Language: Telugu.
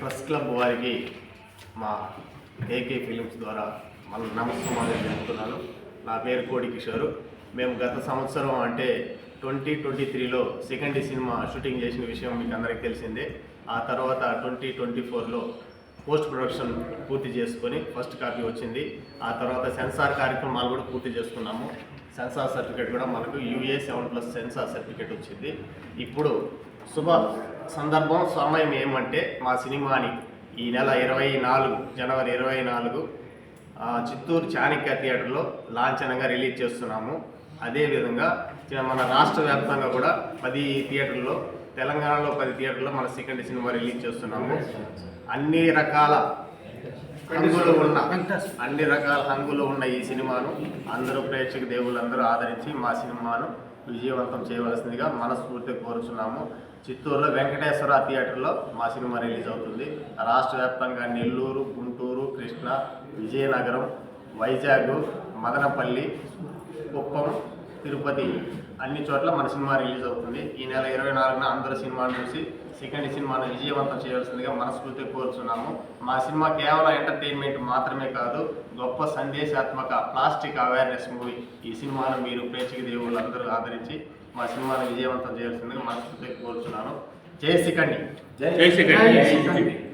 ప్రెస్ క్లబ్ వారికి మా ఏకే ఫిలిమ్స్ ద్వారా మన నమస్కారాలు చెప్తున్నాను నా పేరు కోడి కిషోరు. మేము గత సంవత్సరం అంటే ట్వంటీ ట్వంటీ త్రీలో సెకండ్ సినిమా షూటింగ్ చేసిన విషయం మీకు అందరికీ తెలిసిందే. ఆ తర్వాత ట్వంటీ ట్వంటీ ఫోర్లో పోస్ట్ ప్రొడక్షన్ పూర్తి చేసుకొని ఫస్ట్ కాపీ వచ్చింది. ఆ తర్వాత సెన్సార్ కార్యక్రమాలు కూడా పూర్తి చేసుకున్నాము. సెన్సార్ సర్టిఫికేట్ కూడా మనకు UA seven plus censor certificate వచ్చింది. ఇప్పుడు శుభ సందర్భం సమయం ఏమంటే మా సినిమాని ఈ నెల ఇరవై నాలుగు జనవరి ఇరవై నాలుగు చిత్తూరు చాణక్య థియేటర్లో లాంఛనంగా రిలీజ్ చేస్తున్నాము. అదేవిధంగా మన రాష్ట్ర వ్యాప్తంగా కూడా పది థియేటర్లో తెలంగాణలో పది థియేటర్లో మన సెకండ్ సినిమా రిలీజ్ చేస్తున్నాము. అన్ని రకాల హంగులు ఉన్న అన్ని రకాల హంగులు ఉన్న ఈ సినిమాను అందరూ ప్రేక్షక దేవులందరూ ఆదరించి మా సినిమాను విజయవంతం చేయవలసిందిగా మనస్ఫూర్తిగా కోరుచున్నాము. చిత్తూరులో వెంకటేశ్వర థియేటర్లో మా సినిమా రిలీజ్ అవుతుంది. రాష్ట్ర వ్యాప్తంగా నెల్లూరు గుంటూరు కృష్ణ విజయనగరం వైజాగ్ మదనపల్లి కుప్పం తిరుపతి. అన్ని చోట్ల మన సినిమా రిలీజ్ అవుతుంది. ఈ నెల ఇరవై నాలుగున అందరూ సినిమాను చూసి సెకండ్ సినిమాను విజయవంతం చేయవలసిందిగా మనస్ఫూర్తిగా కోరుచున్నాము. మా సినిమా కేవలం ఎంటర్టైన్మెంట్ మాత్రమే కాదు గొప్ప సందేశాత్మక ప్లాస్టిక్ అవేర్నెస్ మూవీ. ఈ సినిమాను మీరు ప్రేక్షక దేవుళ్ళందరూ ఆదరించి మా సినిమాను విజయవంతం చేయాల్సిందిగా మనస్ఫూర్తిగా కోరుచున్నాను. జై సికండి జై శ్రీకృష్ణ